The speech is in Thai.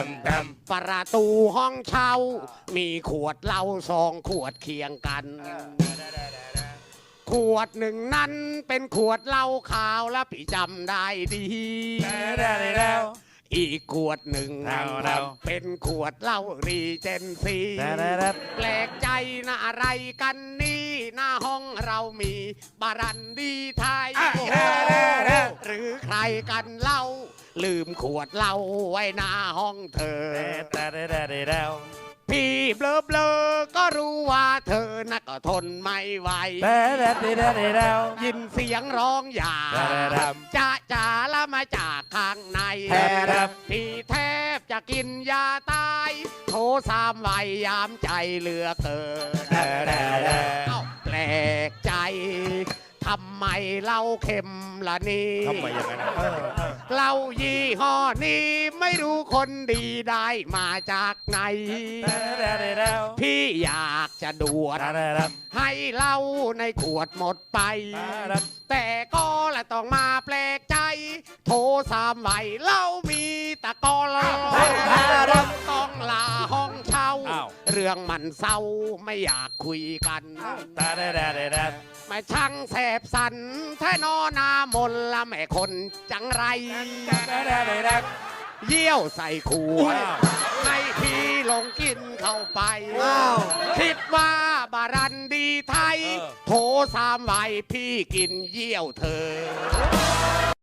ำดประตูห้องเช่า มีขวดเหล้าสองขวดเคียงกัน ขวดหนึ่งนั้นเป็นขวดเหล้าขาวและพี่จำได้ดีแล้วอีกขวดหนึ่งเอาเอาเป็นขวดเหล้ารีเจนซีแล้วแปลกใจนะอะไรกันนี่หน้าห้องเรามีบารันดีไทยหรือใครกันเล่า ลืมขวดเหล้าไว้หน้าห้องเธอแล้วพี่เบลอเบลอๆก็รู้ว่าเธอน่ะก็ทนไม่ไหวแล้วยินเสียงร้องอย่าครับจะจ๋าละมาจากข้างในครับพี่แทบจะกินยาตาย โทรสามวัยยามใจเหลือเกินเอ้าแปลกใจ ทำไมเหล้าเค็มล่ะนี่ ทำไมอย่างนั้นเหล้ายี่ห้อนี้ไม่รู้คนดีได้มาจากไหน พี่อยากจะดวดให้เหล้าในขวดหมดไป แต่ก็ละต้องมาแปลกใจ โทรสามไหวเหล้ามีตะกอล รื่องมันเศร้าไม่อยากคุยกันมาช่างแสบสันแท่นอหนามนละแม่คนจังไรเยี่ยวใส่ขวดให้พี่ลงกินเข้าไป คิดว่าบารันดีไทยเออโทรสามไหวพี่กินเยี่ยวเธอ